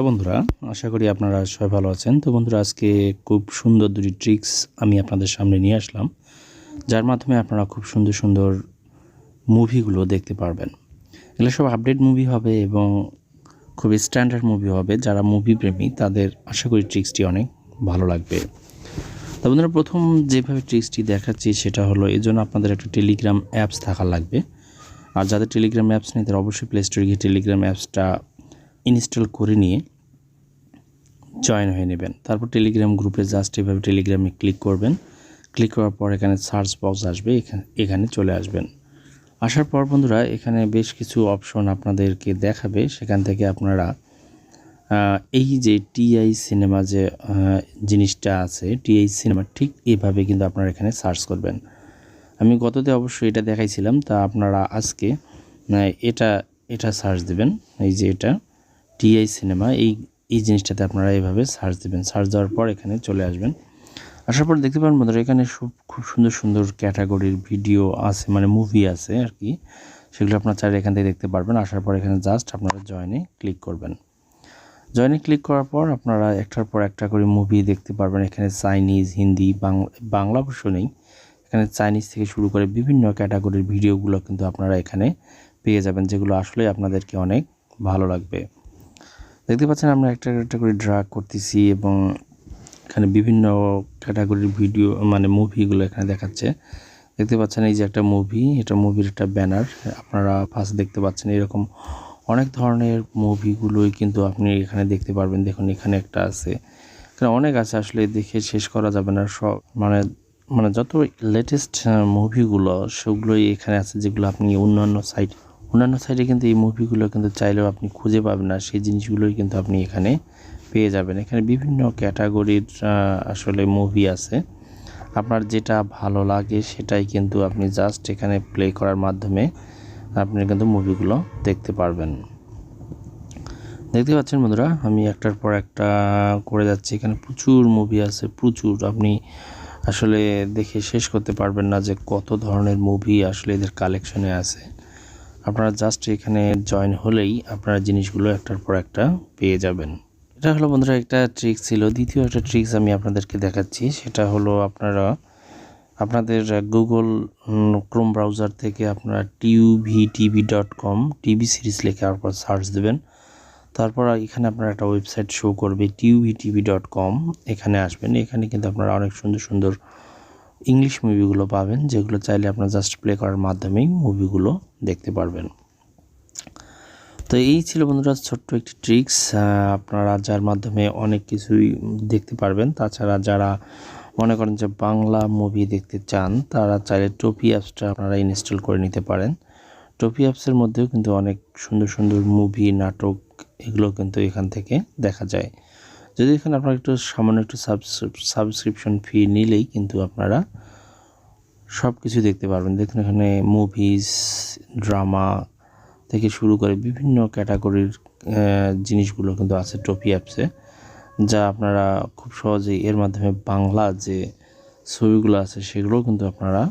Hello বন্ধুরা, আশা করি আপনারা সবাই ভালো আছেন। তো বন্ধুরা, আজকে খুব সুন্দর দুটি ট্রিক্স আমি আপনাদের সামনে নিয়ে আসলাম, যার মাধ্যমে আপনারা খুব সুন্দর সুন্দর মুভিগুলো দেখতে পারবেন। এগুলো সব আপডেট মুভি হবে এবং খুব স্ট্যান্ডার্ড মুভি হবে। যারা মুভি প্রেমী, তাদের আশা করি ট্রিক্সটি অনেক ভালো লাগবে। তো বন্ধুরা, প্রথম যেভাবে ট্রিক্সটি দেখাচ্ছি সেটা হলো এই জন্য আপনাদের একটা টেলিগ্রাম অ্যাপস থাকা লাগবে। আর যাদের টেলিগ্রাম অ্যাপস নেই, তারা অবশ্যই প্লে স্টোরে গিয়ে টেলিগ্রাম অ্যাপসটা ইনস্টল করে নিয়ে জয়েন হয়ে নেবেন। তারপর টেলিগ্রাম গ্রুপে জাস্ট এভাবে টেলিগ্রামে ক্লিক করবেন। ক্লিক করার পর এখানে সার্চ বক্স আসবে, এখানে চলে আসবেন। আসার পর বন্ধুরা, এখানে বেশ কিছু অপশন আপনাদেরকে দেখাবে। সেখান থেকে আপনারা এই যে টিআই সিনেমা যে জিনিসটা আছে টিআই সিনেমা ঠিক এইভাবে কিন্তু আপনারা এখানে সার্চ করবেন। আমি গততে অবশ্যই এটা দেখাইছিলাম, তা আপনারা আজকে এটা এটা সার্চ দেবেন। এই যে এটা। টিআই সিনেমা, এই এই জিনিসটাতে আপনারা এইভাবে সার্চ দেবেন। সার্চ দেওয়ার পর এখানে চলে আসবেন। আসার পর দেখতে পারেন বন্ধুরা, এখানে খুব খুব সুন্দর সুন্দর ক্যাটাগরির ভিডিও আছে মানে মুভি আছে আর কি। সেগুলো আপনার চাইলে এখান থেকে দেখতে পারবেন। আসার পর এখানে জাস্ট আপনারা জয়েনে ক্লিক করবেন। জয়েনে ক্লিক করার পর আপনারা একটার পর একটা করে মুভি দেখতে পারবেন। এখানে চাইনিজ, হিন্দি বাংলা অবশ্য নেই। এখানে চাইনিজ থেকে শুরু করে বিভিন্ন ক্যাটাগরির ভিডিওগুলো কিন্তু আপনারা এখানে পেয়ে যাবেন, যেগুলো আসলে আপনাদেরকে অনেক ভালো লাগবে। দেখতে পাচ্ছেন আমরা একটা একটা করে ড্রাগ করতেছি এবং এখানে বিভিন্ন ক্যাটাগরির ভিডিও মানে মুভিগুলো এখানে দেখাচ্ছে। দেখতে পাচ্ছেন এই যে একটা মুভি এটা মুভির একটা ব্যানার আপনারা ফার্স্ট দেখতে পাচ্ছেন এরকম অনেক ধরনের মুভিগুলোই কিন্তু আপনি এখানে দেখতে পারবেন। দেখুন, এখানে একটা আছে। এখানে অনেক আছে, আসলে দেখে শেষ করা যাবে না। সব মানে মানে যত লেটেস্ট মুভিগুলো সেগুলোই এখানে আছে যেগুলো আপনি অন্যান্য সাইট অন্যান্য সাইডে কিন্তু এই মুভিগুলো কিন্তু চাইলেও আপনি খুঁজে পাবেন না। সেই জিনিসগুলোই কিন্তু আপনি এখানে পেয়ে যাবেন। এখানে বিভিন্ন ক্যাটাগরির আসলে মুভি আছে। আপনার যেটা ভালো লাগে সেটাই কিন্তু আপনি জাস্ট এখানে প্লে করার মাধ্যমে আপনি কিন্তু মুভিগুলো দেখতে পারবেন। দেখতে পাচ্ছেন বন্ধুরা, আমি একটার পর একটা করে যাচ্ছি। এখানে প্রচুর মুভি আছে, প্রচুর। আপনি আসলে দেখে শেষ করতে পারবেন না যে কত ধরনের মুভি আসলে এদের কালেকশনে আছে। আপনারা জাস্ট এখানে জয়েন হলেই আপনারা জিনিসগুলো একটার পর একটা পেয়ে যাবেন। এটা হলো বন্ধুরা একটা ট্রিক ছিল। দ্বিতীয় একটা ট্রিক্স আমি আপনাদেরকে দেখাচ্ছি। সেটা হলো আপনারা, আপনাদের গুগল ক্রোম ব্রাউজার থেকে আপনারা tuv TV dot com TV series লেখে তারপর সার্চ দেবেন। তারপর এখানে আপনার একটা ওয়েবসাইট শো করবে টিউভি টিভি ডট কম এখানে আসবেন। এখানে কিন্তু আপনারা অনেক সুন্দর সুন্দর ইংলিশ মুভিগুলো পাবেন, যেগুলো চাইলে আপনার জাস্ট প্লে করার মাধ্যমেই মুভিগুলো দেখতে পারবেন। তো এই ছিল বন্ধুরা ছোট্ট একটি ট্রিক্স আপনারা যার মাধ্যমে অনেক কিছুই দেখতে পারবেন। তাছাড়া যারা মনে করেন যে বাংলা মুভি দেখতে চান, তারা চাইলে টোপি অ্যাপসটা আপনারা ইনস্টল করে নিতে পারেন। টোপি অ্যাপসের মধ্যেও কিন্তু অনেক সুন্দর সুন্দর মুভি নাটক এগুলো কিন্তু এখান থেকে দেখা যায়। যদি এখানে আপনারা একটু সামান্য একটু সাবস্ক্রিপশন ফি নিলেই কিন্তু আপনারা সব কিছু দেখতে পারবেন। দেখুন এখানে মুভিজ ড্রামা থেকে শুরু করে বিভিন্ন ক্যাটাগরির জিনিসগুলো কিন্তু আছে টপি অ্যাপসে যা আপনারা খুব সহজেই এর মাধ্যমে বাংলা যে ছবিগুলো আছে সেগুলোও কিন্তু আপনারা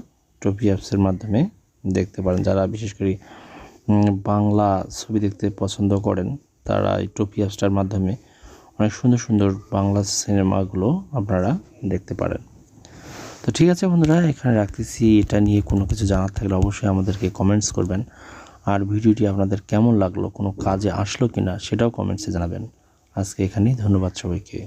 টপি অ্যাপসের মাধ্যমে দেখতে পারেন। যারা বিশেষ করে বাংলা ছবি দেখতে পছন্দ করেন, তারা এই টপি অ্যাপসটার মাধ্যমে অনেক সুন্দর সুন্দর বাংলা সিনেমাগুলো আপনারা দেখতে পারেন। তো ঠিক আছে বন্ধুরা, এখানে রাখতেছি। এটা নিয়ে কোনো কিছু জানার থাকলে অবশ্যই আমাদেরকে কমেন্টস করবেন। আর ভিডিওটি আপনাদের কেমন লাগল, কোনো কাজে আসলো কিনা, সেটাও কমেন্টসে জানাবেন। আজকে এখানেই, ধন্যবাদ সবাইকে।